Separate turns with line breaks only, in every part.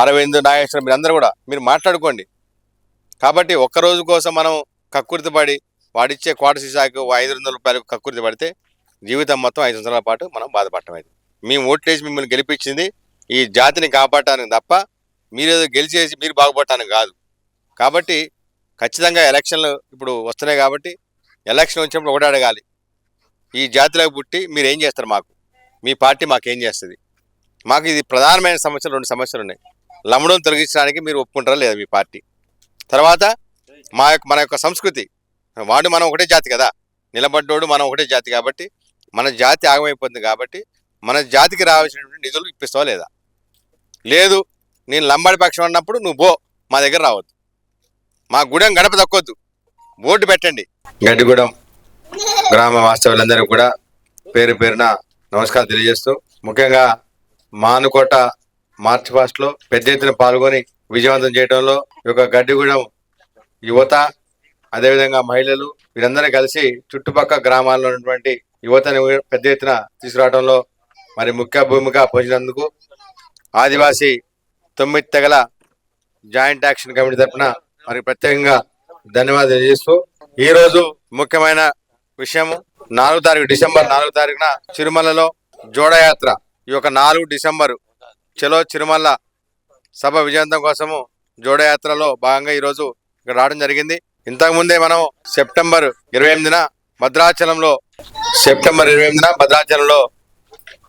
అరవింద్ నాగేశ్వరం మీరందరూ కూడా మీరు మాట్లాడుకోండి. కాబట్టి ఒక్క రోజు కోసం మనం కక్కుర్తి పడి వాడిచ్చే కోట సీసాకు ఐదు వందల రూపాయలకు కక్కుర్తి పడితే జీవితం మొత్తం ఐదు సంవత్సరాల పాటు మనం బాధపడటం అయితే మేము ఓట్లేసి మిమ్మల్ని గెలిపించింది ఈ జాతిని కాపాడటానికి తప్ప మీరేదో గెలిచేసి మీరు బాగుపడటానికి కాదు. కాబట్టి ఖచ్చితంగా ఎలక్షన్లు ఇప్పుడు వస్తున్నాయి కాబట్టి ఎలక్షన్ వచ్చినప్పుడు ఒకటి అడగాలి. ఈ జాతిలోకి పుట్టి మీరు ఏం చేస్తారు మాకు? మీ పార్టీ మాకు ఏం చేస్తుంది? మాకు ఇది ప్రధానమైన సమస్యలు రెండు సమస్యలు ఉన్నాయి. లమడం తొలగించడానికి మీరు ఒప్పుకుంటారా లేదా మీ పార్టీ? తర్వాత మా యొక్క మన యొక్క సంస్కృతి. వాడు మనం ఒకటే జాతి కదా. నిలబడ్డోడు మనం ఒకటే జాతి కాబట్టి మన జాతి ఆగమైపోతుంది కాబట్టి మన జాతికి రావాల్సినటువంటి నిధులు ఇప్పిస్తావా లేదా? లేదు నేను లంబాడి పక్షం అన్నప్పుడు నువ్వు బో మా దగ్గర రావద్దు. మా గుడెం గడప తక్కొద్దు. ఓటు పెట్టండి. గడ్డిగూడెం గ్రామ వాస్తవులందరూ కూడా పేరు పేరున నమస్కారం తెలియజేస్తూ ముఖ్యంగా మానుకోట మార్చ్ ఫాస్ట్లో పెద్ద ఎత్తున పాల్గొని విజయవంతం చేయడంలో ఈ యొక్క గడ్డిగూడెం యువత అదేవిధంగా మహిళలు వీరందరూ కలిసి చుట్టుపక్కల గ్రామాల్లో ఉన్నటువంటి యువతని పెద్ద ఎత్తున తీసుకురావడంలో మరి ముఖ్య భూమిక పోషినందుకు ఆదివాసీ తొమ్మిది తెగల జాయింట్ యాక్షన్ కమిటీ తరఫున మరి ప్రత్యేకంగా ధన్యవాదాలు తెలియజేస్తూ ఈ రోజు ముఖ్యమైన విషయం నాలుగు తారీఖు డిసెంబర్ నాలుగు తారీఖున చిరుమలలో జోడయాత్ర. ఈ యొక్క నాలుగు డిసెంబర్ చలో చిరుమల్ల సభ విజయవంతం కోసము జోడయాత్రలో భాగంగా ఈరోజు ఇక్కడ రావడం జరిగింది. ఇంతకుముందే మనం సెప్టెంబర్ ఇరవై ఎనిమిదిన భద్రాచలంలో సెప్టెంబర్ ఇరవై ఎనిమిదిన భద్రాచలంలో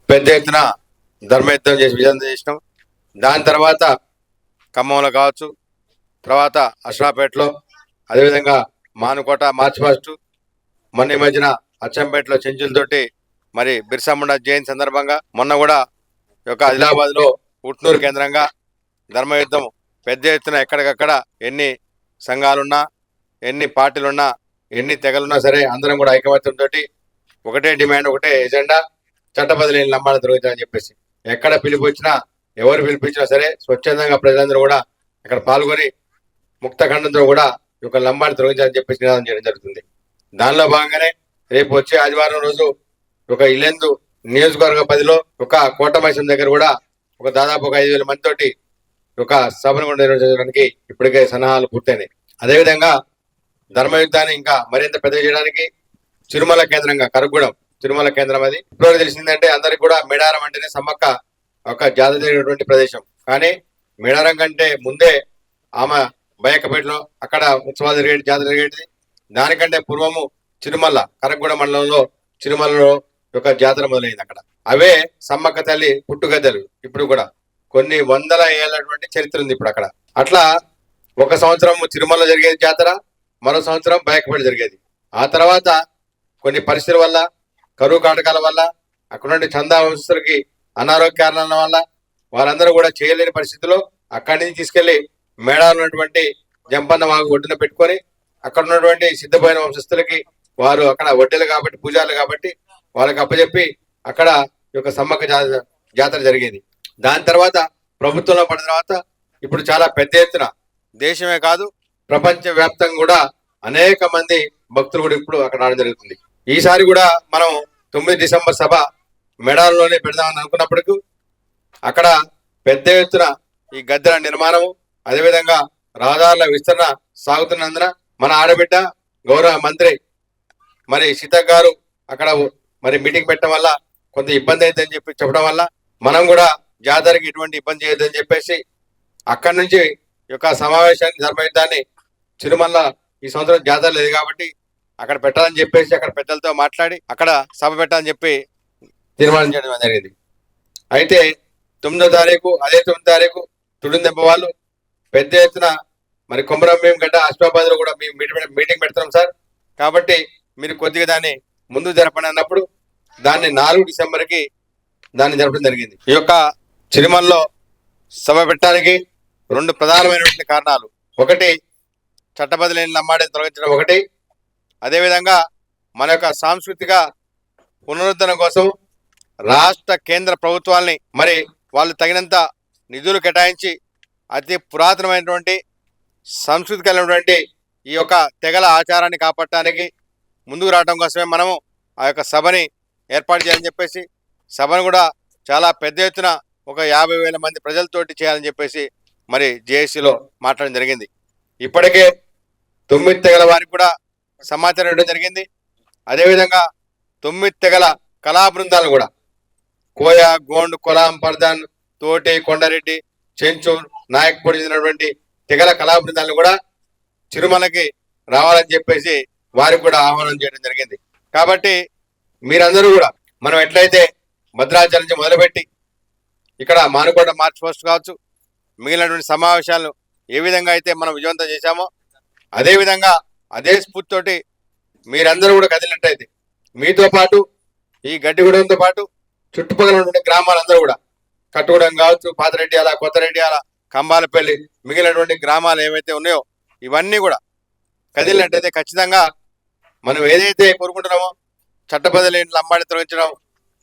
పెద్ద ఎత్తున ధర్మయుద్ధం చేసి విజయవంతం చేసినాం. దాని తర్వాత ఖమ్మంలో కావచ్చు తర్వాత అశ్రాపేటలో అదేవిధంగా మానుకోట మార్చి ఫస్ట్ మొన్న ఈ మధ్యన అచ్చంపేటలో చెంచులతోటి మరి బిర్సా ముండా జయంతి సందర్భంగా మొన్న కూడా యొక్క యొక్క ఆదిలాబాద్లో ఉట్నూరు కేంద్రంగా ధర్మయుద్ధం పెద్ద ఎత్తున ఎక్కడికక్కడ ఎన్ని సంఘాలున్నా ఎన్ని పార్టీలున్నా ఎన్ని తెగలున్నా సరే అందరం కూడా ఐకమత్యంతో ఒకటే డిమాండ్ ఒకటే ఎజెండా చట్టబదిలీ లంబాడ తిరుగుతారని చెప్పేసి. ఎక్కడ పిలుపు వచ్చినా ఎవరు పిలిపించినా సరే స్వచ్ఛందంగా ప్రజలందరూ కూడా ఇక్కడ పాల్గొని ముక్త ఖండంతో కూడా ఈ యొక్క లంబాడి తొలగించాలని చెప్పేసి నినాదం చేయడం జరుగుతుంది. దానిలో భాగంగానే రేపు వచ్చే ఆదివారం రోజు ఒక ఇల్లెందు నియోజకవర్గ పదిలో ఒక కోటమైసం దగ్గర కూడా ఒక దాదాపు ఒక ఐదు వేల మందితోటి ఒక సభను కూడా నిర్వహించడానికి ఇప్పటికే సన్నాహాలు పూర్తయినాయి. అదేవిధంగా ధర్మయుద్ధాన్ని ఇంకా మరింత పెద్ద చేయడానికి తిరుమల కేంద్రంగా కరగూడెం తిరుమల కేంద్రం అది. ఇప్పుడు తెలిసిందంటే అందరికి కూడా మేడారం అంటేనే సమ్మక్క ఒక జాతర జరిగినటువంటి ప్రదేశం. కానీ మేడారం కంటే ముందే ఆమె బయకపేటలో అక్కడ ఉత్సవాలు జరిగేది జాతర జరిగేది దానికంటే పూర్వము చిరుమల కరగూడ మండలంలో చిరుమలలో ఒక జాతర మొదలైంది అక్కడ. అవే సమ్మక్క తల్లి పుట్టుగద్దలు ఇప్పుడు కూడా. కొన్ని వందల ఏళ్ళటువంటి చరిత్ర ఉంది ఇప్పుడు అక్కడ. అట్లా ఒక సంవత్సరం తిరుమల జరిగేది జాతర మరో సంవత్సరం బయకపడి జరిగేది. ఆ తర్వాత కొన్ని పరిస్థితుల వల్ల కరువు కాటకాల వల్ల అక్కడ నుండి చందా వంశస్థులకి అనారోగ్య కారణాల వల్ల వారందరూ కూడా చేయలేని పరిస్థితిలో అక్కడి నుంచి తీసుకెళ్ళి మేడాలు ఉన్నటువంటి జంపన్న వాగు ఒడ్డున పెట్టుకొని అక్కడ ఉన్నటువంటి సిద్ధపోయిన వంశస్థులకి వారు అక్కడ వడ్డీలు కాబట్టి పూజారులు కాబట్టి వాళ్ళకి అప్పచెప్పి అక్కడ ఈ యొక్క సమ్మక్క జాతర జరిగేది. దాని తర్వాత ప్రభుత్వంలో పడిన తర్వాత ఇప్పుడు చాలా పెద్ద ఎత్తున దేశమే కాదు ప్రపంచ వ్యాప్తంగా కూడా అనేక మంది భక్తులు కూడా ఇప్పుడు అక్కడ రావడం జరుగుతుంది. ఈసారి కూడా మనం తొమ్మిది డిసెంబర్ సభ మెడాల్లోనే పెడదామని అనుకున్నప్పటికీ అక్కడ పెద్ద ఎత్తున ఈ గద్దెల నిర్మాణము అదేవిధంగా రహదారుల విస్తరణ సాగుతున్నందున మన ఆడబిడ్డ గౌరవ మంత్రి మరి సీతక్ గారు అక్కడ మరి మీటింగ్ పెట్టడం వల్ల కొంత ఇబ్బంది అవుతుందని చెప్పి చెప్పడం వల్ల మనం కూడా జాతరకి ఎటువంటి ఇబ్బంది చేయొద్దని చెప్పేసి అక్కడి నుంచి యొక్క సమావేశాన్ని ధర్మయుద్ధాన్ని తిరుమల ఈ సంవత్సరం జాతర లేదు కాబట్టి అక్కడ పెట్టాలని చెప్పేసి అక్కడ పెద్దలతో మాట్లాడి అక్కడ సభ పెట్టాలని చెప్పి తీర్మానం చేయడం జరిగింది. అయితే తొమ్మిదో తారీఖు అదే తొమ్మిది తారీఖు తుడిందెబ్బ వాళ్ళు పెద్ద ఎత్తున మరి కుమరం మేము గడ్డ అశ్వాబాద్లో కూడా మేము మీటింగ్ మీటింగ్ పెడతాం సార్. కాబట్టి మీరు కొద్దిగా దాన్ని ముందు జరపండి అన్నప్పుడు దాన్ని నాలుగు డిసెంబర్కి దాన్ని జరపడం జరిగింది. ఈ యొక్క చిరుమల్లో సభ పెట్టడానికి రెండు ప్రధానమైనటువంటి కారణాలు. ఒకటి చట్టబదిలేని లమ్మాడిని తొలగించడం ఒకటి. అదేవిధంగా మన యొక్క సాంస్కృతిక పునరుద్ధరణ కోసం రాష్ట్ర కేంద్ర ప్రభుత్వాల్ని మరి వాళ్ళు తగినంత నిధులు కేటాయించి అతి పురాతనమైనటువంటి సంస్కృతి కలిగినటువంటి ఈ యొక్క తెగల ఆచారాన్ని కాపాడటానికి ముందుకు రావడం కోసమే మనము ఆ యొక్క సభని ఏర్పాటు చేయాలని చెప్పేసి సభను కూడా చాలా పెద్ద ఎత్తున ఒక యాభై వేల మంది ప్రజలతోటి చేయాలని చెప్పేసి మరి జేఏసీలో మాట్లాడడం జరిగింది. ఇప్పటికే తొమ్మిది తెగల వారికి కూడా సమాచారం ఇవ్వడం జరిగింది. అదేవిధంగా తొమ్మిది తెగల కళా బృందాలు కూడా కోయ గోండ్ కొలాం పర్దాన్ తోటి కొండారెడ్డి చెంచూర్ నాయక్పూడి చెందినటువంటి తెగల కళా బృందాలను కూడా తిరుమలకి రావాలని చెప్పేసి వారికి కూడా ఆహ్వానం చేయడం జరిగింది. కాబట్టి మీరందరూ కూడా మనం ఎట్లయితే భద్రాచలం నుంచి మొదలుపెట్టి ఇక్కడ మానుకోట మార్చ్ ఫస్ట్ కావచ్చు మిగిలినటువంటి సమావేశాలను ఏ విధంగా అయితే మనం విజయవంతం చేశామో అదేవిధంగా అదే స్ఫూర్తితోటి మీరందరూ కూడా కదిలినట్టయితే మీతో పాటు ఈ గడ్డిగూడెంతో పాటు చుట్టుపక్కల ఉన్నటువంటి గ్రామాలందరూ కూడా కట్టుగూడెం కావచ్చు పాతరెడ్డియాల కొత్తరెడ్డియాల కంబాలపల్లి మిగిలినటువంటి గ్రామాలు ఏవైతే ఉన్నాయో ఇవన్నీ కూడా కదిలినట్టయితే ఖచ్చితంగా మనం ఏదైతే కోరుకుంటున్నామో చట్టబద్ధ లంబాడి తొలగించడం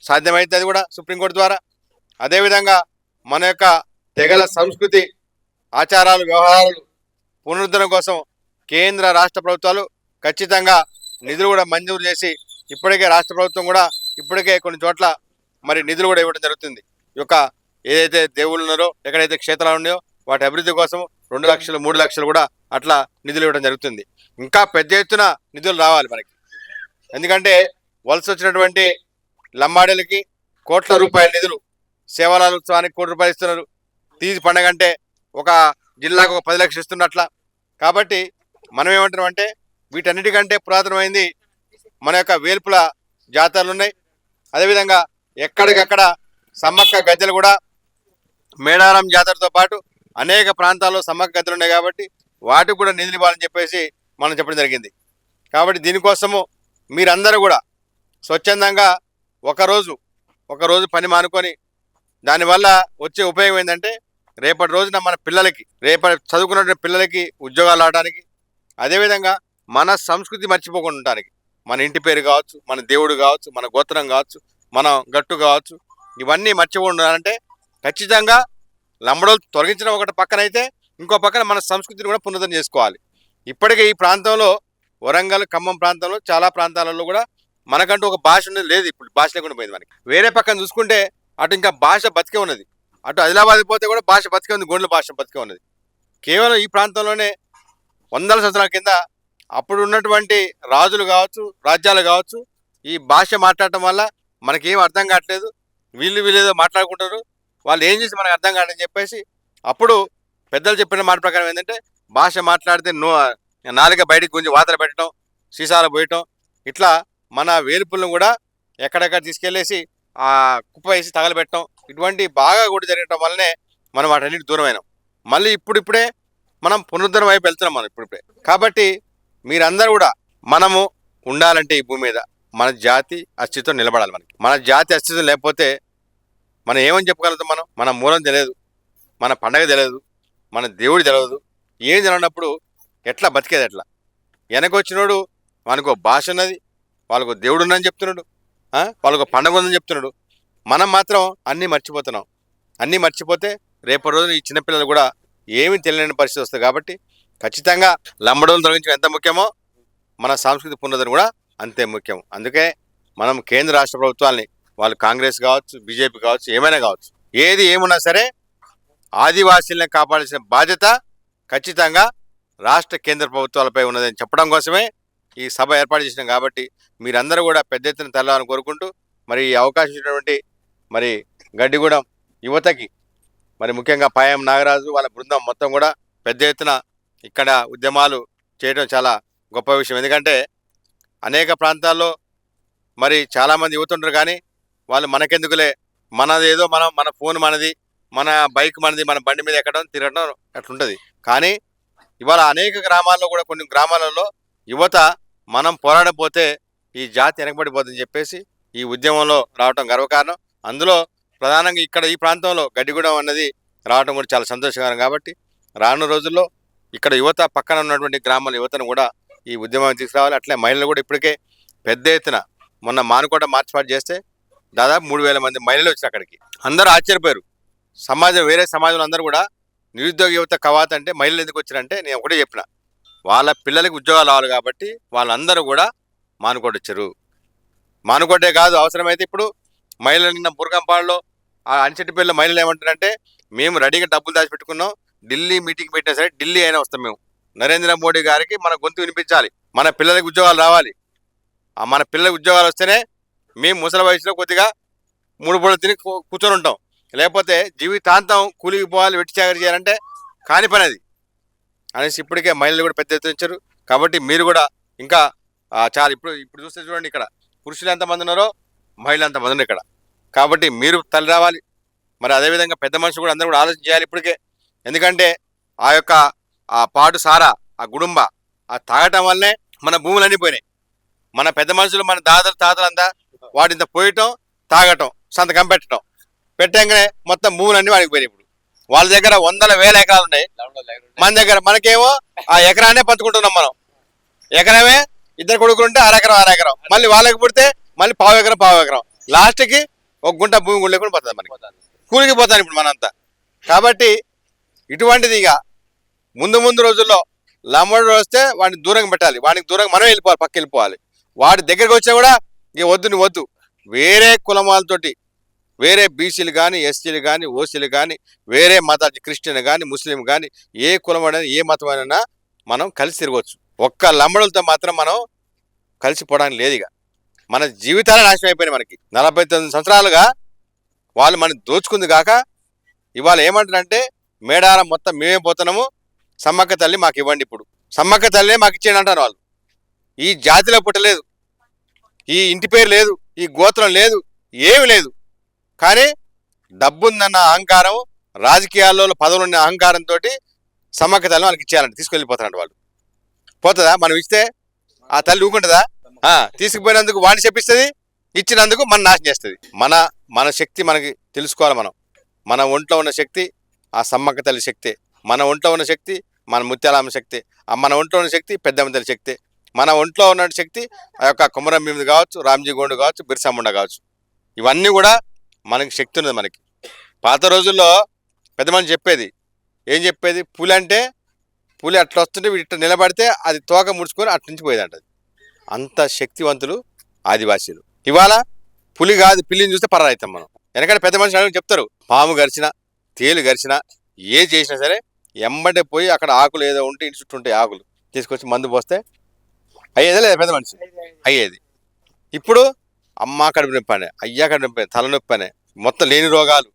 సాధ్యమైతే అది కూడా సుప్రీంకోర్టు ద్వారా. అదేవిధంగా మన యొక్క తెగల సంస్కృతి ఆచారాలు వ్యవహారాలు పునరుద్ధరణ కోసం కేంద్ర రాష్ట్ర ప్రభుత్వాలు ఖచ్చితంగా నిధులు కూడా మంజూరు చేసి ఇప్పటికే రాష్ట్ర ప్రభుత్వం కూడా ఇప్పటికే కొన్ని చోట్ల మరి నిధులు కూడా ఇవ్వడం జరుగుతుంది. ఈ యొక్క ఏదైతే దేవుళ్ళు ఉన్నారో ఎక్కడైతే క్షేత్రాలు ఉన్నాయో వాటి అభివృద్ధి కోసం రెండు లక్షలు మూడు లక్షలు కూడా అట్లా నిధులు ఇవ్వడం జరుగుతుంది. ఇంకా పెద్ద ఎత్తున నిధులు రావాలి మనకి. ఎందుకంటే వలస వచ్చినటువంటి లంబాడీలకి కోట్ల రూపాయల నిధులు సేవలాల ఉత్సవానికి కోటి రూపాయలు ఇస్తున్నారు. తీసి పండగ అంటే ఒక జిల్లాకు ఒక పది లక్షలు ఇస్తున్నట్ల. కాబట్టి మనం ఏమంటున్నాం అంటే వీటన్నిటికంటే పురాతనమైంది మన యొక్క వేల్పుల జాతరలు ఉన్నాయి అదేవిధంగా ఎక్కడికక్కడ సమ్మక్క గద్దెలు కూడా మేడారం జాతరతో పాటు అనేక ప్రాంతాల్లో సమ్మక్క గద్దెలు ఉన్నాయి కాబట్టి వాటికి కూడా నిధులు ఇవ్వాలని చెప్పేసి మనం చెప్పడం జరిగింది. కాబట్టి దీనికోసము మీరందరూ కూడా స్వచ్ఛందంగా ఒకరోజు ఒకరోజు పని మానుకొని దానివల్ల వచ్చే ఉపయోగం ఏంటంటే రేపటి రోజున మన పిల్లలకి రేపటి చదువుకున్న పిల్లలకి ఉద్యోగాలు రావడానికి అదేవిధంగా మన సంస్కృతి మర్చిపోకుండా ఉండడానికి మన ఇంటి పేరు కావచ్చు మన దేవుడు కావచ్చు మన గోత్రం కావచ్చు మన గట్టు కావచ్చు ఇవన్నీ మర్చిపోకుండా ఉండాలంటే ఖచ్చితంగా లంబడోలు తొలగించడం ఒకటి పక్కన అయితే ఇంకో పక్కన మన సంస్కృతిని కూడా పునరుద్ధరణ చేసుకోవాలి. ఇప్పటికే ఈ ప్రాంతంలో వరంగల్ ఖమ్మం ప్రాంతంలో చాలా ప్రాంతాలలో కూడా మనకంటూ ఒక భాష ఉండేది లేదు ఇప్పుడు భాష లేకుండా పోయింది మనకి. వేరే పక్కన చూసుకుంటే అటు ఇంకా భాష బతికే ఉన్నది. అటు ఆదిలాబాద్ పోతే కూడా భాష బతికే ఉంది గోండ్ల భాష బతికే ఉన్నది. కేవలం ఈ ప్రాంతంలోనే వందల సంవత్సరాల కింద అప్పుడు ఉన్నటువంటి రాజులు కావచ్చు రాజ్యాలు కావచ్చు ఈ భాష మాట్లాడటం వల్ల మనకేం అర్థం కావట్లేదు. వీళ్ళు వీళ్ళు మాట్లాడుకుంటారు. వాళ్ళు ఏం చేసి మనకు అర్థం కాదని చెప్పేసి అప్పుడు పెద్దలు చెప్పిన మాట ప్రకారం ఏంటంటే భాష మాట్లాడితే నో నాలుక బయటికి గుంజి వాతలు పెట్టడం సీసాలు పోయటం ఇట్లా మన వేలుపులను కూడా ఎక్కడెక్కడ తీసుకెళ్ళేసి ఆ కుప్ప వేసి తగలబెట్టడం ఇటువంటి బాగా కూడా జరగటం వల్లనే మనం వాటన్నిటి దూరమైనాం. మళ్ళీ ఇప్పుడిప్పుడే మనం పునరుద్ధరణ వైపు వెళ్తున్నాం మనం ఇప్పుడిప్పుడే. కాబట్టి మీరందరూ కూడా మనము ఉండాలంటే ఈ భూమి మీద మన జాతి అస్తిత్వం నిలబడాలి మనకి. మన జాతి అస్తిత్వం లేకపోతే మనం ఏమని చెప్పగలుగుతాం మనం? మన మూలం తెలియదు మన పండగ తెలియదు మన దేవుడు తెలియదు. ఏం తెలియనప్పుడు ఎట్లా బతికేది ఎట్లా? వెనకొచ్చినోడు మనకు భాష ఉన్నది వాళ్ళకు దేవుడు ఉందని చెప్తున్నాడు. వాళ్ళకు పండగ ఉందని చెప్తున్నాడు. మనం మాత్రం అన్నీ మర్చిపోతున్నాం. అన్నీ మర్చిపోతే రేపటి రోజున ఈ చిన్నపిల్లలు కూడా ఏమీ తెలియని పరిస్థితి వస్తుంది కాబట్టి ఖచ్చితంగా లంబడోలు తొలగించడం ఎంత ముఖ్యమో మన సాంస్కృతిక పునరుద్ధరణ కూడా అంతే ముఖ్యం. అందుకే మనం కేంద్ర రాష్ట్ర ప్రభుత్వాల్ని వాళ్ళు కాంగ్రెస్ కావచ్చు బీజేపీ కావచ్చు ఏమైనా కావచ్చు ఏది ఏమున్నా సరే ఆదివాసీలను కాపాడాల్సిన బాధ్యత ఖచ్చితంగా రాష్ట్ర కేంద్ర ప్రభుత్వాలపై ఉన్నదని చెప్పడం కోసమే ఈ సభ ఏర్పాటు చేసినాం కాబట్టి మీరందరూ కూడా పెద్ద ఎత్తున తెల్లాలని కోరుకుంటూ మరి ఈ అవకాశం ఇచ్చినటువంటి మరి గడ్డిగూడెం యువతకి మరి ముఖ్యంగా పాయం నాగరాజు వాళ్ళ బృందం మొత్తం కూడా పెద్ద ఎత్తున ఇక్కడ ఉద్యమాలు చేయడం చాలా గొప్ప విషయం. ఎందుకంటే అనేక ప్రాంతాల్లో మరి చాలామంది యువత ఉంటారు కానీ వాళ్ళు మనకెందుకులే? మనదేదో మనం మన ఫోన్ మనది మన బైక్ మనది మన బండి మీద ఎక్కడం తిరగడం అట్లుంటుంది. కానీ ఇవాళ అనేక గ్రామాల్లో కూడా కొన్ని గ్రామాలలో యువత మనం పోరాడపోతే ఈ జాతి వెనకబడిపోతుందని చెప్పేసి ఈ ఉద్యమంలో రావటం గర్వకారణం. అందులో ప్రధానంగా ఇక్కడ ఈ ప్రాంతంలో గడ్డిగూడెం అన్నది రావడం కూడా చాలా సంతోషకరం కాబట్టి రానున్న రోజుల్లో ఇక్కడ యువత పక్కన ఉన్నటువంటి గ్రామాల యువతను కూడా ఈ ఉద్యమం తీసుకురావాలి. అట్లే మహిళలు కూడా ఇప్పటికే పెద్ద ఎత్తున మొన్న మానుకోట మార్చిపాటు చేస్తే దాదాపు మూడు వేల మంది మహిళలు వచ్చారు అక్కడికి. అందరూ ఆశ్చర్యపోయారు. సమాజం వేరే సమాజంలో అందరూ కూడా నిరుద్యోగ యువత కవాత అంటే మహిళలు ఎందుకు వచ్చారంటే నేను ఒకటే చెప్పిన. వాళ్ళ పిల్లలకి ఉద్యోగాలు రావాలి కాబట్టి వాళ్ళందరూ కూడా మానుకోట వచ్చారు మానుకోటే కాదు అవసరమైతే ఇప్పుడు మహిళలు నిన్న బురగంపాడులో ఆ అనిచెట్టుపల్లి మహిళలు ఏమంటారంటే మేము రెడీగా డబ్బులు దాచిపెట్టుకున్నాం ఢిల్లీ మీటింగ్ పెట్టినా సరే ఢిల్లీ అయినా వస్తాం మేము. నరేంద్ర మోడీ గారికి మన గొంతు వినిపించాలి మన పిల్లలకి ఉద్యోగాలు రావాలి. ఆ మన పిల్లలకు ఉద్యోగాలు వస్తేనే మేము ముసలి వయసులో కొద్దిగా మూడు పూట తిని కూర్చొని ఉంటాం. లేకపోతే జీవితాంతం కూలికి పోవాలి వెట్టి చాకరీ చేయాలంటే కాని పని అది. అనేసి ఇప్పటికే మహిళలు కూడా పెద్ద ఎత్తున కాబట్టి మీరు కూడా ఇంకా చాలా ఇప్పుడు ఇప్పుడు చూస్తే చూడండి ఇక్కడ. పురుషులు ఎంతమంది ఉన్నారో మహిళలు ఎంతమంది ఉన్నారు ఇక్కడ. కాబట్టి మీరు తల్లి రావాలి. మరి అదేవిధంగా పెద్ద మనుషులు కూడా అందరూ కూడా ఆలోచన చేయాలి ఇప్పటికే. ఎందుకంటే ఆ యొక్క ఆ పాటు సారా ఆ గుడుంబ ఆ తాగటం వల్లనే మన భూములు అన్నీ పోయినాయి. మన పెద్ద మనుషులు మన దాదాపు తాతలంతా వాటింత పోయటం తాగటం సంతకం పెట్టడం పెట్టంగానే మొత్తం భూములు అన్నీ వాడికి పోయినాయి ఇప్పుడు. వాళ్ళ దగ్గర వందల వేల ఎకరాలు ఉన్నాయి. మన దగ్గర మనకేమో ఆ ఎకరాన్నే పంచుకుంటున్నాం మనం. ఎకరమే ఇద్దరు కొడుకులు ఉంటే అరెకరం అరెకరం మళ్ళీ వాళ్ళకి పుడితే మళ్ళీ పావు ఎకరం పావు ఎకరం. లాస్ట్కి ఒక గుంట భూమి గుండె కూడా పోతుంది మనకి. కూలికి పోతాను ఇప్పుడు మనంతా. కాబట్టి ఇటువంటిది ఇక ముందు ముందు రోజుల్లో లంబడు వస్తే వాడిని దూరంగా పెట్టాలి. వాడికి దూరంగా మనం వెళ్ళిపోవాలి పక్క వెళ్ళిపోవాలి. వాడి దగ్గరికి వచ్చా కూడా ఇక వద్దు నువ్వు వద్దు. వేరే కులం వాళ్ళతోటి వేరే బీసీలు కానీ ఎస్సీలు కానీ ఓసీలు కానీ వేరే మత క్రిస్టియన్ కానీ ముస్లిం కానీ ఏ కులం అయినా ఏ మతం మనం కలిసి తిరగవచ్చు ఒక్క లంబడులతో మాత్రం మనం కలిసిపోవడానికి లేదు ఇక. మన జీవితాలే నాశనం అయిపోయినాయి మనకి. నలభై తొమ్మిది సంవత్సరాలుగా వాళ్ళు మనం దోచుకుంది కాక ఇవాళ ఏమంటారంటే మేడారం మొత్తం మేమే పోతున్నాము సమ్మక్క తల్లి మాకు ఇవ్వండి ఇప్పుడు. సమ్మక్క తల్లి మాకు ఇచ్చేయండి అంటారు వాళ్ళు. ఈ జాతిలో పుట్టలేదు ఈ ఇంటి పేరు లేదు. ఈ గోత్రం లేదు. ఏమి లేదు. కానీ డబ్బుందన్న అహంకారం రాజకీయాల్లో పదవులున్న అహంకారంతో సమ్మక్క తల్లి వాళ్ళకి ఇచ్చేయాలంటే. తీసుకెళ్ళిపోతారంట వాళ్ళు. పోతుందా? మనం ఇస్తే ఆ తల్లి ఊకుంటుందా? తీసుకుపోయినందుకు వాడిని చెప్పిస్తుంది ఇచ్చినందుకు మన నాశనం చేస్తుంది. మన మన శక్తి మనకి తెలుసుకోవాలి మనం. మన ఒంట్లో ఉన్న శక్తి ఆ సమ్మక్క తల్లి శక్తి. మన ఒంట్లో ఉన్న శక్తి మన ముత్యాలమ్మ శక్తి. ఆ మన ఒంట్లో ఉన్న శక్తి పెద్దమ్మ తల్లి శక్తి. మన ఒంట్లో ఉన్న శక్తి ఆ యొక్క కుమరం భీమిది కావచ్చు రామ్జీ గోండు కావచ్చు బిర్సాముండ కావచ్చు. ఇవన్నీ కూడా మనకి శక్తి ఉన్నది మనకి. పాత రోజుల్లో పెద్ద మనిషి చెప్పేది. ఏం చెప్పేది? పూలంటే పులి అట్లా వస్తుంటే వీడు ఇట్లా నిలబడితే అది తోక ముడుచుకొని అటు నుంచి పోయేదంట అంత శక్తివంతులు ఆదివాసీలు. ఇవాళ పులి కాదు పిల్లిని చూస్తే పర్వాయితాం మనం. ఎందుకంటే పెద్ద మనిషి అడుగు చెప్తారు పాము గరిచిన తేలు గరిచిన ఏ చేసినా సరే ఎంబటే పోయి అక్కడ ఆకులు ఏదో ఉంటే ఇంటి చుట్టూ ఉంటాయి ఆకులు తీసుకొచ్చి మందు పోస్తే అయ్యేదే లేదా పెద్ద మనిషి? అయ్యేది. ఇప్పుడు అమ్మ కడుపు నొప్పి అనే అయ్యా కడుపు నొప్పి తలనొప్పి అనే మొత్తం లేని రోగాలు.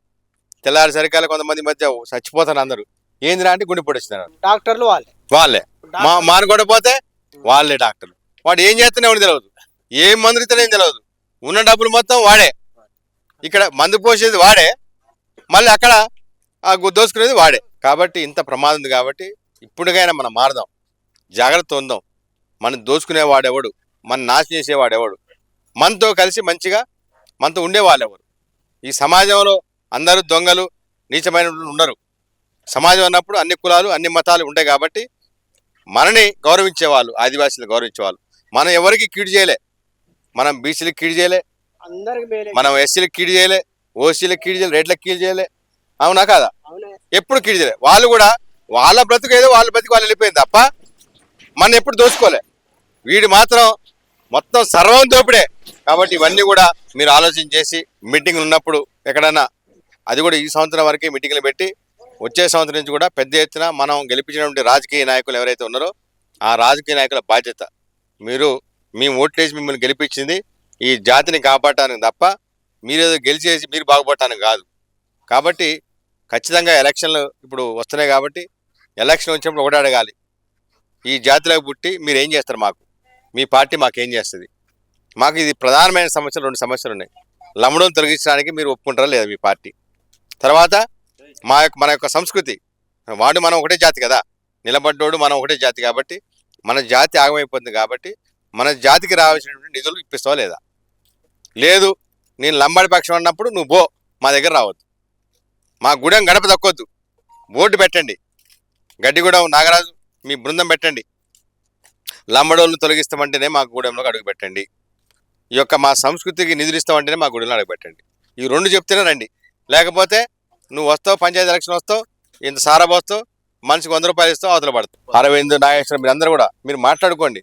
తెల్లారి సరికాల కొంతమంది మధ్య చచ్చిపోతారు అందరూ. ఏందిరా అంటే గుండె పొడిస్తున్నారు
డాక్టర్లు వాళ్ళే.
వాళ్ళే. మా మానుకోట పోతే వాళ్ళే డాక్టర్లు. వాడు ఏం చేస్తూనే వాడు తెలియదు ఏం మందులు ఇతనే తెలియదు ఉన్న డబ్బులు మొత్తం వాడే. ఇక్కడ మందు పోసేది వాడే. మళ్ళీ అక్కడ ఆ గు- దోసుకునేది వాడే. కాబట్టి ఇంత ప్రమాదం ఉంది కాబట్టి ఇప్పటికైనా మనం మారదాం. జాగ్రత్త ఉందాం. మనం దోచుకునేవాడెవడు మన నాశనం చేసేవాడెవడు? మనతో కలిసి మంచిగా మనతో ఉండేవాళ్ళెవరు ఈ సమాజంలో అందరూ దొంగలు నీచమైన ఉండరు. సమాజం అన్నప్పుడు అన్ని కులాలు అన్ని మతాలు ఉంటాయి కాబట్టి మనని గౌరవించేవాళ్ళు ఆదివాసీలు గౌరవించేవాళ్ళు. మనం ఎవరికి కీడు చేయలే. మనం బీసీలకు కీడు చేయలే. మనం ఎస్సీలకు కీడు చేయలే. ఓసీలకు కీడు చేయలే. రెడ్లకు కీడు చేయలే. అవునా కాదా? ఎప్పుడు కీడు చేయలే. వాళ్ళు కూడా వాళ్ళ బ్రతుకు ఏదో వాళ్ళ బ్రతుకు వాళ్ళు వెళ్ళిపోయింది తప్ప మన ఎప్పుడు దోచుకోలే. వీడు మాత్రం మొత్తం సర్వం దోపిడే. కాబట్టి ఇవన్నీ కూడా మీరు ఆలోచన చేసి మీటింగ్లు ఉన్నప్పుడు ఎక్కడైనా అది కూడా ఈ సంవత్సరం వరకే మీటింగ్లు పెట్టి వచ్చే సంవత్సరం నుంచి కూడా పెద్ద ఎత్తున మనం గెలిపించినటువంటి రాజకీయ నాయకులు ఎవరైతే ఉన్నారో ఆ రాజకీయ నాయకుల బాధ్యత. మీరు మీ ఓట్లేసి మిమ్మల్ని గెలిపించింది ఈ జాతిని కాపాడటానికి తప్ప మీరేదో గెలిచేసి మీరు బాగుపడటానికి కాదు. కాబట్టి ఖచ్చితంగా ఎలక్షన్లు ఇప్పుడు వస్తున్నాయి కాబట్టి ఎలక్షన్ వచ్చినప్పుడు ఒకటి అడగాలి. ఈ జాతిలోకి పుట్టి మీరు ఏం చేస్తారు మాకు? మీ పార్టీ మాకు ఏం చేస్తుంది? మాకు ఇది ప్రధానమైన సమస్యలు రెండు సమస్యలు ఉన్నాయి. లమ్మడం తొలగించడానికి మీరు ఒప్పుకుంటారా లేదా మీ పార్టీ. తర్వాత మా యొక్క మన యొక్క సంస్కృతి. వాడు మనం ఒకటే జాతి కదా. నిలబడ్డోడు మనం ఒకటే జాతి కాబట్టి మన జాతి ఆగమైపోతుంది కాబట్టి మన జాతికి రావాల్సినటువంటి నిధులు ఇప్పిస్తావా లేదా? లేదు నేను లంబాడి పక్షం అన్నప్పుడు నువ్వు బో మా దగ్గర రావద్దు. మా గుడెం గడప తక్కువద్దు బోర్డు పెట్టండి. గడ్డిగూడెం నాగరాజు మీ బృందం పెట్టండి. లంబడోళ్ళు తొలగిస్తామంటేనే మా గూడెంలోకి అడుగు పెట్టండి. ఈ యొక్క మా సంస్కృతికి నిధులు ఇస్తామంటేనే మా గుడిలో అడుగు పెట్టండి. ఈ రెండు చెప్తేనే రండి. లేకపోతే నువ్వు వస్తావు పంచాయతీ ఎలక్షన్ వస్తావు ఇంత సారా పోస్తావు మనిషికి వంద రూపాయలు ఇస్తావు అవతల పడతావు. అరవింద్ నాగేశ్వరం మీరు అందరూ కూడా మీరు మాట్లాడుకోండి.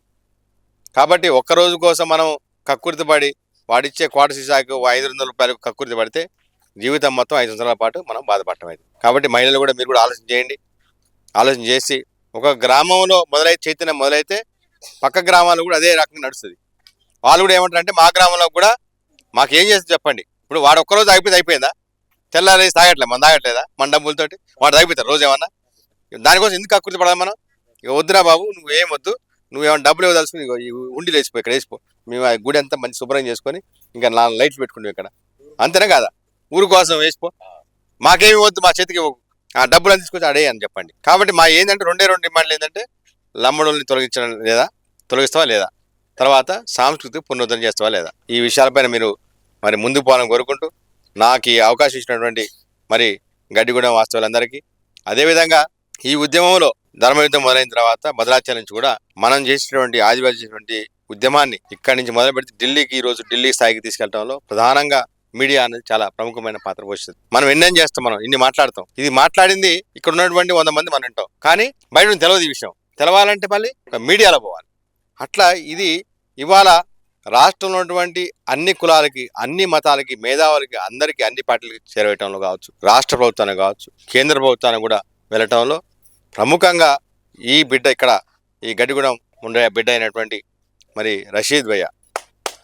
కాబట్టి ఒక్క రోజు కోసం మనం కక్కుర్తి పడి వాడిచ్చే కోట సీసాకు ఐదు వందల రూపాయలకు కక్కుర్తి పడితే జీవితం మొత్తం ఐదు సంవత్సరాల పాటు మనం బాధపడటం అయితే. కాబట్టి మహిళలు కూడా మీరు కూడా ఆలోచన చేయండి. ఆలోచన చేసి ఒక గ్రామంలో మొదలైతే చైతన్యం మొదలైతే పక్క గ్రామాలు కూడా అదే రకంగా నడుస్తుంది. వాళ్ళు కూడా ఏమంటారు అంటే మా గ్రామంలో కూడా మాకు ఏం చేస్తుంది చెప్పండి. ఇప్పుడు వాడు ఒక్కరోజు అయిపోయింది అయిపోయిందా? తెల్లారి తాగట్లేదు మనం తాగట్లేదా? మన డబ్బులతోటి వాడు తాగిపోతారు రోజు ఏమన్నా దానికోసం ఎందుకు అక్కుర్తి పడాలి మనం? ఇక వద్దురా బాబు నువ్వు ఏం వద్దు. నువ్వేమన్నా డబ్బులు ఇవ్వదలుసుకుని ఇగో ఈ ఉండిలో వేసిపో ఇక్కడ వేసిపో మేము ఆ గుడి అంతా మంచి శుభ్రం చేసుకొని ఇంకా నాలుగు లైట్లు పెట్టుకుంటాం ఇక్కడ. అంతేనే కాదా? ఊరు కోసం వేసిపో. మాకేమి వద్దు మా చేతికి ఆ డబ్బులు అని తీసుకొచ్చి అడే అని చెప్పండి. కాబట్టి మా ఏంటంటే రెండే రెండు డిమాండ్లు ఏంటంటే లమ్మడుల్ని తొలగించడం లేదా? తొలగిస్తావా లేదా? తర్వాత సాంస్కృతిక పునరుద్ధరణ చేస్తావా లేదా? ఈ విషయాలపైన మీరు మరి ముందు పోవాలని కోరుకుంటూ నాకు ఈ అవకాశం ఇచ్చినటువంటి మరి గడ్డిగూడెం వాస్తవులందరికీ అదేవిధంగా ఈ ఉద్యమంలో ధర్మయుద్ధం మొదలైన తర్వాత భద్రాచలం నుంచి కూడా మనం చేసినటువంటి ఆదివాసీ చేసినటువంటి ఉద్యమాన్ని ఇక్కడి నుంచి మొదలు పెడితే ఢిల్లీకి ఈరోజు రోజు ఢిల్లీ స్థాయికి తీసుకెళ్ళడంలో ప్రధానంగా మీడియా అనేది చాలా ప్రముఖమైన పాత్ర పోషిస్తుంది. మనం ఎన్నేం చేస్తాం మనం? ఇన్ని మాట్లాడతాం. ఇది మాట్లాడింది ఇక్కడ ఉన్నటువంటి వంద మంది మనం వింటాం. కానీ బయట నుంచి తెలియదు ఈ విషయం. తెలవాలంటే మళ్ళీ ఒక మీడియాలో పోవాలి. అట్లా ఇది ఇవాళ రాష్ట్రంలో ఉన్నటువంటి అన్ని కులాలకి అన్ని మతాలకి మేధావులకి అందరికీ అన్ని పార్టీలకి చేరవేయటంలో కావచ్చు రాష్ట్ర ప్రభుత్వానికి కావచ్చు కేంద్ర ప్రభుత్వానికి కూడా వెళ్ళటంలో ప్రముఖంగా ఈ బిడ్డ ఇక్కడ ఈ గడ్డిగూడెం ఉండే బిడ్డ అయినటువంటి మరి రషీద్ భయ్య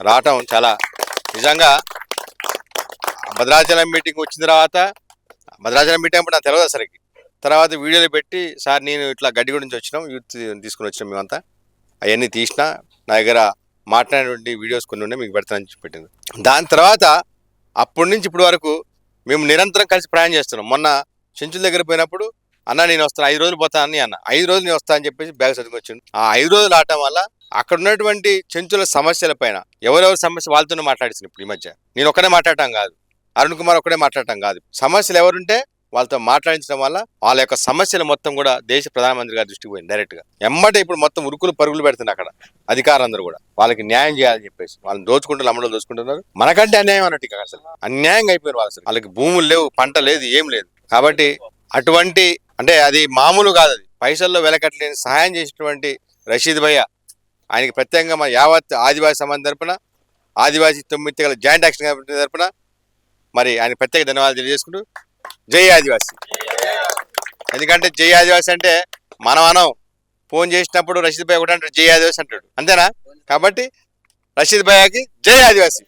రావటం చాలా నిజంగా భద్రాచలం మీటింగ్ వచ్చిన తర్వాత భద్రాచలం మీటింగ్ అప్పుడు నాకు తెలియదు అసలుకి. తర్వాత వీడియోలు పెట్టి సార్ నేను ఇట్లా గడ్డిగూడెం నుంచి వచ్చినాం యూత్ తీసుకుని వచ్చినాం మేమంతా. అవన్నీ తీసిన నా దగ్గర మాట్లాడినటువంటి వీడియోస్ కొన్ని ఉన్నాయి మీకు పెడతానని చెప్పి పెట్టింది. దాని తర్వాత అప్పటి నుంచి ఇప్పటి వరకు మేము నిరంతరం కలిసి ప్రయాణం చేస్తున్నాం. మొన్న చెంచుల దగ్గర పోయినప్పుడు అన్న నేను వస్తాను ఐదు రోజులు పోతాను అని అన్న. ఐదు రోజులు నేను వస్తాను అని చెప్పేసి బ్యాగ్ చదువుకు ఆ ఐదు రోజులు ఆడటం వల్ల అక్కడ ఉన్నటువంటి చెంచుల సమస్యల పైన ఎవరెవరి సమస్య వాళ్ళతోనే మాట్లాడిస్తాను ఇప్పుడు ఈ మధ్య. నేను ఒక్కడే మాట్లాడటం కాదు. అరుణ్ కుమార్ ఒక్కడే మాట్లాడటం కాదు. సమస్యలు ఎవరుంటే వాళ్ళతో మాట్లాడించడం వల్ల వాళ్ళ యొక్క సమస్యలు మొత్తం కూడా దేశ ప్రధానమంత్రి గారి దృష్టికి పోయింది డైరెక్ట్గా. ఎమ్మటే ఇప్పుడు మొత్తం ఉరుకులు పరుగులు పెడుతుంది అక్కడ అధికారులందరూ కూడా. వాళ్ళకి న్యాయం చేయాలని చెప్పేసి. వాళ్ళని దోచుకుంటూ అమలు దోచుకుంటున్నారు. మనకంటే అన్యాయం అన్నట్టు ఇక అసలు. అన్యాయంగా అయిపోయారు వాళ్ళు అసలు. వాళ్ళకి భూములు లేవు పంట లేదు ఏం లేదు. కాబట్టి అటువంటి అంటే అది మామూలు కాదు అది. పైసల్లో వెలకట్టలేని సహాయం చేసినటువంటి రషీద్ భయ్య ఆయనకి ప్రత్యేకంగా మా యావత్ ఆదివాసీ సమాజం తరపున ఆదివాసీ తొమ్మిది తెగల జాయింట్ యాక్షన్ తరపున మరి ఆయన ప్రత్యేక ధన్యవాదాలు తెలియజేసుకుంటూ జై ఆదివాసి. ఎందుకంటే జై ఆదివాసి అంటే మనం అనం. ఫోన్ చేసినప్పుడు రషీద్ భాయ్ ఒకటి అంటాడు జై ఆదివాసి అంటాడు. అంతేనా? కాబట్టి రషీద్ భాయ్కి జై ఆదివాసి.